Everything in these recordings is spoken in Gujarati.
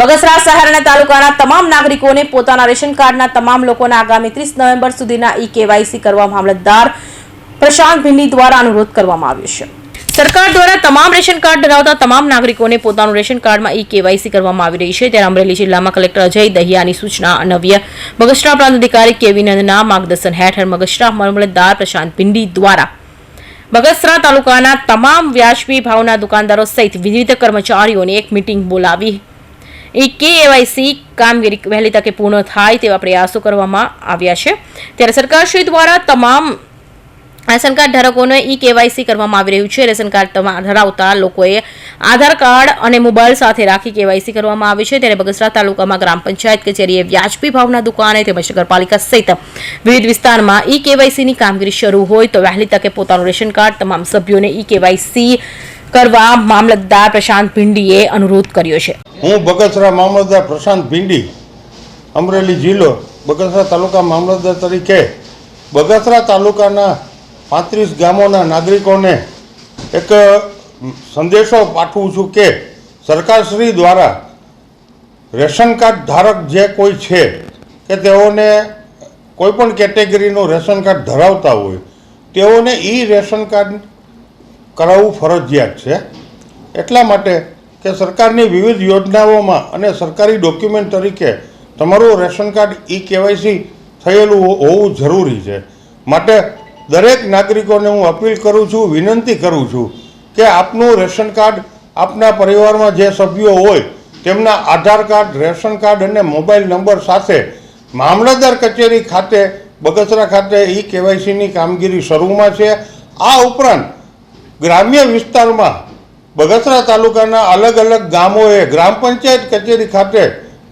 બગસરા શહેર અને તાલુકાના તમામ નાગરિકોને પોતાના રેશન કાર્ડના તમામ લોકોના આગામી ત્રીસ નવેમ્બર સુધીના ઈ કેવાયસી કરવા મામલતદાર પ્રશાંત ભીંડી દ્વારા અનુરોધ કરવામાં આવ્યો છે. સરકાર દ્વારા તમામ રેશન કાર્ડ ધરાવતા તમામ નાગરિકોને પોતાનું રેશન કાર્ડમાં ઈ કેવાયસી કરવામાં આવી રહી છે. ત્યારે અમરેલી જિલ્લામાં કલેક્ટર અજય દહિયાની સૂચના અનવ્ય બગસરા પ્રાંત અધિકારી કેવી નંદના માર્ગદર્શન હેઠળ બગસરા મામલતદાર પ્રશાંત પિંડી દ્વારા બગસરા તાલુકાના તમામ વ્યાજબી ભાવના દુકાનદારો સહિત વિવિધ કર્મચારીઓની એક મિટિંગ બોલાવી એ કેએવાયસી કામગીરી વહેલી તકે પૂર્ણ થાય તેવા પ્રયાસો કરવામાં આવ્યા છે. ત્યારે સરકારશ્રી દ્વારા તમામ રેશન કાર્ડ ધારકોને ઈ કેવાયસી કરવામાં આવી રહ્યું છે. રેશન કાર્ડ ધરાવતા લોકોએ આધાર કાર્ડ અને મોબાઈલ સાથે રાખી કેવાયસી કરવામાં આવે છે. ત્યારે બગસરા તાલુકામાં ગ્રામ પંચાયત કચેરીએ વ્યાજબી ભાવના દુકાને તેમજ નગરપાલિકા સહિત વિવિધ વિસ્તારમાં ઈ કેવાયસીની કામગીરી શરૂ હોય તો વહેલી તકે પોતાનું રેશન કાર્ડ તમામ સભ્યોને ઈ કેવાયસી કરવા મામલતદાર પ્રશાંત ભીંડીએ અનુરોધ કર્યો છે. હું બગસરા મામલતદાર પ્રશાંત ભીંડી, અમરેલી જિલ્લો, બગસરા તાલુકા મામલતદાર તરીકે બગસરા તાલુકાના પાંત્રીસ ગામોના નાગરિકોને એક સંદેશો પાઠવું છું કે સરકારશ્રી દ્વારા રેશન કાર્ડ ધારક જે કોઈ છે કે તેઓને કોઈ પણ કેટેગરીનું રેશન કાર્ડ ધરાવતા હોય, તેઓને ઈ રેશન કાર્ડ કરાવવું ફરજિયાત છે. એટલા માટે કે સરકારની વિવિધ યોજનાઓમાં અને સરકારી ડોક્યુમેન્ટ તરીકે તમારું રેશન કાર્ડ ઈ કેવાયસી થયેલું હોવું જરૂરી છે. માટે દરેક નાગરિકોને હું અપીલ કરું છું, વિનંતી કરું છું કે આપનું રેશન કાર્ડ આપના પરિવારમાં જે સભ્યો હોય તેમના આધાર કાર્ડ, રેશન કાર્ડ અને મોબાઈલ નંબર સાથે મામલતદાર કચેરી ખાતે, બગસરા ખાતે ઈ કેવાયસીની કામગીરી શરૂમાં છે. આ ઉપરાંત ગ્રામ્ય વિસ્તારમાં બગસરા તાલુકાના અલગ અલગ ગામોએ ગ્રામ પંચાયત કચેરી ખાતે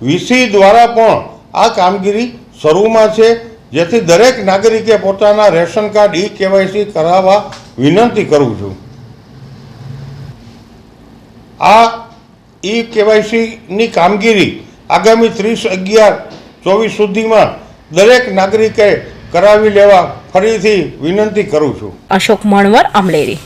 વીસી દ્વારા પણ આ કામગીરી શરૂમાં છે, જેથી દરેક નાગરિકે પોતાના રેશન કાર્ડ ઈ કેવાયસી કરાવવા વિનંતી કરું છું. આ ઈ કેવાયસીની કામગીરી આગામી ત્રીસ અગિયાર ચોવીસ સુધીમાં દરેક નાગરિકે કરાવી લેવા ફરીથી વિનંતી કરું છું. અશોક મણવર અમલેરી